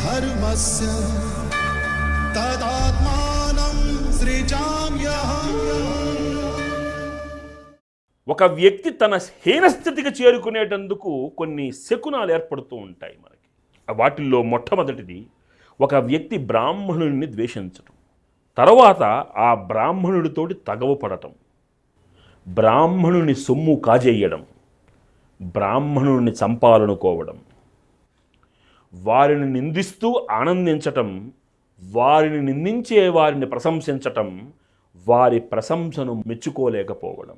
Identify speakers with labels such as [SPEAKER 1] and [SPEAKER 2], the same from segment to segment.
[SPEAKER 1] धर्मस्य तदात्मानं सृजाम्यहम्
[SPEAKER 2] ఒక వ్యక్తి తన హీనస్థితికి చేరుకునేటందుకు కొన్ని శకునాలు ఏర్పడుతూ ఉంటాయి మనకి వాటిల్లో మొట్టమొదటిది ఒక వ్యక్తి బ్రాహ్మణుడిని ద్వేషించటం తర్వాత ఆ బ్రాహ్మణుడితోటి తగవ పడటం బ్రాహ్మణుని సొమ్ము కాజేయడం బ్రాహ్మణుడిని చంపాలనుకోవడం వారిని నిందిస్తూ ఆనందించటం వారిని నిందించే వారిని ప్రశంసించటం వారి ప్రశంసను మెచ్చుకోలేకపోవడం.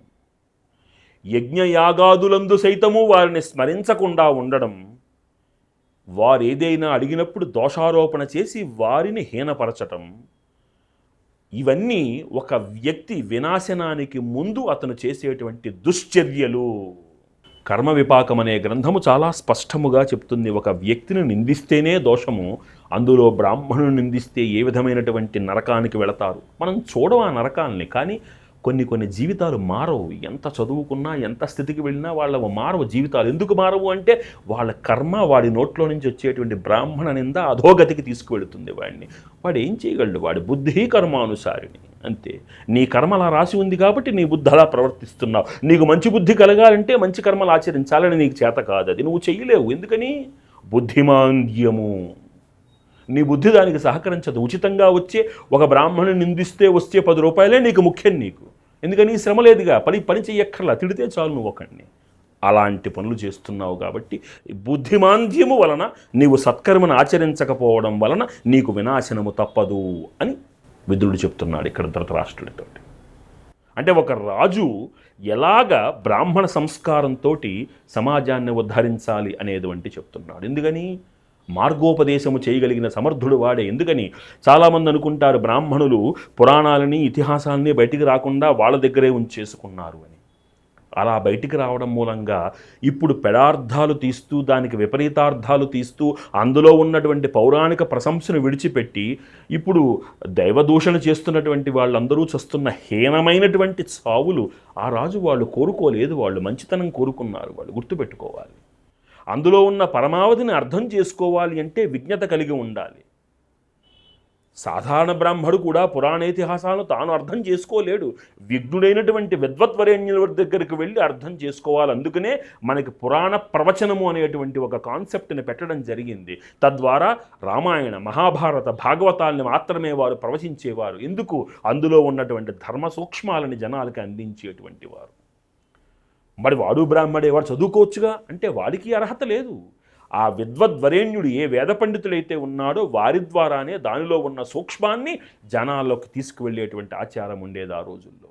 [SPEAKER 2] యజ్ఞయాగాదులందు సైతము వారిని స్మరించకుండా ఉండడం వారేదైనా అడిగినప్పుడు దోషారోపణ చేసి వారిని హీనపరచటం ఇవన్నీ ఒక వ్యక్తి వినాశనానికి ముందు అతను చేసేటువంటి దుశ్చర్యలు. కర్మ విపాకం అనే గ్రంథము చాలా స్పష్టముగా చెప్తుంది. ఒక వ్యక్తిని నిందిస్తేనే దోషము అందులో బ్రాహ్మణుని నిందిస్తే ఏ విధమైనటువంటి నరకానికి వెళతారు? మనం చూడం ఆ నరకాల్ని కానీ కొన్ని కొన్ని జీవితాలు మారవు. ఎంత చదువుకున్నా ఎంత స్థితికి వెళ్ళినా వాళ్ళ మారవు జీవితాలు. ఎందుకు మారవు అంటే వాళ్ళ కర్మ వాడి నోట్లో నుంచి వచ్చేటువంటి బ్రాహ్మణ నింద అధోగతికి తీసుకువెళుతుంది వాడిని. వాడు ఏం చేయగలడు? వాడి బుద్ధి కర్మానుసారిని. అంతే. నీ కర్మ అలా రాసి ఉంది కాబట్టి నీ బుద్ధి అలా ప్రవర్తిస్తున్నావు. నీకు మంచి బుద్ధి కలగాలంటే మంచి కర్మలు ఆచరించాలని నీకు చేత కాదు. అది నువ్వు చెయ్యలేవు ఎందుకని? బుద్ధిమాంద్యము. నీ బుద్ధి దానికి సహకరించదు. ఉచితంగా వచ్చే ఒక బ్రాహ్మణుని నిందిస్తే వచ్చే పది రూపాయలే నీకు ముఖ్యం నీకు. ఎందుకని? శ్రమ లేదుగా. పని పని చెయ్యక్కర్లా. తిడితే చాలు నువ్వు ఒకడిని అలాంటి పనులు చేస్తున్నావు కాబట్టి బుద్ధిమాంద్యము వలన నీవు సత్కర్మను ఆచరించకపోవడం వలన నీకు వినాశనము తప్పదు అని విదురుడు చెప్తున్నాడు ఇక్కడ ధృతరాష్ట్రుడితోటి అంటే ఒక రాజు ఎలాగ బ్రాహ్మణ సంస్కారంతో సమాజాన్ని ఉద్ధరించాలి అనేటువంటి చెప్తున్నాడు. ఎందుకని? మార్గోపదేశము చేయగలిగిన సమర్థుడు వాడే. ఎందుకని? చాలామంది అనుకుంటారు బ్రాహ్మణులు పురాణాలని ఇతిహాసాలని బయటికి రాకుండా వాళ్ళ దగ్గరే ఉంచేసుకున్నారు అని. అలా బయటికి రావడం మూలంగా ఇప్పుడు పెడార్థాలు తీస్తూ దానికి విపరీతార్థాలు తీస్తూ అందులో ఉన్నటువంటి పౌరాణిక ప్రశంసను విడిచిపెట్టి ఇప్పుడు దైవదూషణ చేస్తున్నటువంటి వాళ్ళందరూ చస్తున్న హీనమైనటువంటి చావులు ఆ రాజు వాళ్ళు కోరుకోలేదు. వాళ్ళు మంచితనం కోరుకున్నారు. వాళ్ళు గుర్తుపెట్టుకోవాలి. అందులో ఉన్న పరమావధిని అర్థం చేసుకోవాలి అంటే విజ్ఞత కలిగి ఉండాలి. సాధారణ బ్రాహ్మడు కూడా పురాణేతిహాసాలను తాను అర్థం చేసుకోలేడు. విఘ్నుడైనటువంటి విద్వత్వరేణ్యుల దగ్గరికి వెళ్ళి అర్థం చేసుకోవాలి. అందుకనే మనకి పురాణ ప్రవచనము అనేటువంటి ఒక కాన్సెప్ట్ని పెట్టడం జరిగింది. తద్వారా రామాయణ మహాభారత భాగవతాల్ని మాత్రమే వారు ప్రవచించేవారు. ఎందుకు అందులో ఉన్నటువంటి ధర్మ సూక్ష్మాలని జనాలకి అందించేటువంటి వారు. మరి వాడు బ్రాహ్మడే వాడు చదువుకోవచ్చుగా? అంటే వాడికి అర్హత లేదు. ఆ విద్వద్వరేణ్యుడు ఏ వేద పండితులైతే ఉన్నాడో వారి ద్వారానే దానిలో ఉన్న సూక్ష్మాన్ని జనాల్లోకి తీసుకువెళ్ళేటువంటి ఆచారం ఉండేది ఆ రోజుల్లో.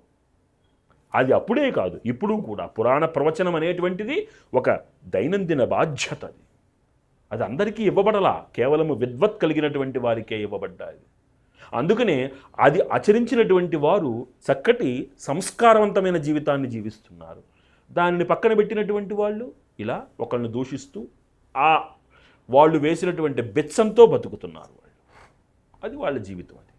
[SPEAKER 2] అది అప్పుడే కాదు ఇప్పుడు కూడా పురాణ ప్రవచనం అనేటువంటిది ఒక దైనందిన బాధ్యత అది. అది అందరికీ ఇవ్వబడలా కేవలం విద్వత్ కలిగినటువంటి వారికే ఇవ్వబడ్డాది అందుకనే అది ఆచరించినటువంటి వారు చక్కటి సంస్కారవంతమైన జీవితాన్ని జీవిస్తున్నారు. దానిని పక్కన పెట్టినటువంటి వాళ్ళు ఇలా ఒకళ్ళని దూషిస్తూ ఆ వాళ్ళు వేసినటువంటి బెచ్చంతో బతుకుతున్నారు వాళ్ళు. అది వాళ్ళ జీవితం అది.